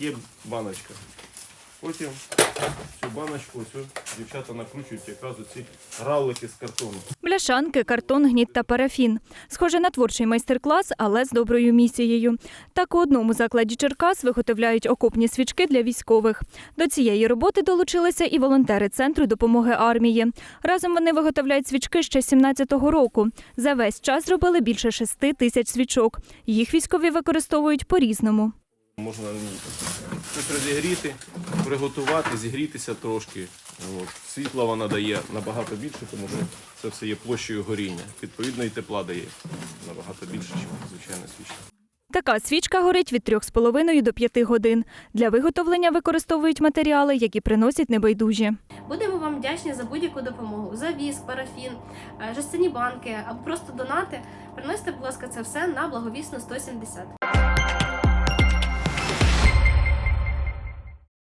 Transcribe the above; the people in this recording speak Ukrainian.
є баночка. Потім цю баночку ось дівчата накручують якраз оці равлики з картону. Бляшанки, картон, гніт та парафін. Схоже на творчий майстер-клас, але з доброю місією. Так у одному закладі Черкас виготовляють окопні свічки для військових. До цієї роботи долучилися і волонтери центру допомоги армії. Разом вони виготовляють свічки ще 17-го року. За весь час зробили більше шести тисяч свічок. Їх військові використовують по-різному. Можна ну, щось розігріти, приготувати, зігрітися трошки. От. Світла вона дає набагато більше, тому що це все є площею горіння. Відповідно, і тепла дає набагато більше, ніж звичайна свічка. Така свічка горить від 3,5 до 5 годин. Для виготовлення використовують матеріали, які приносять небайдужі. Будемо вам вдячні за будь-яку допомогу. За віск, парафін, е, жестяні банки або просто донати. Приносите, будь ласка, це все на благовісну 170.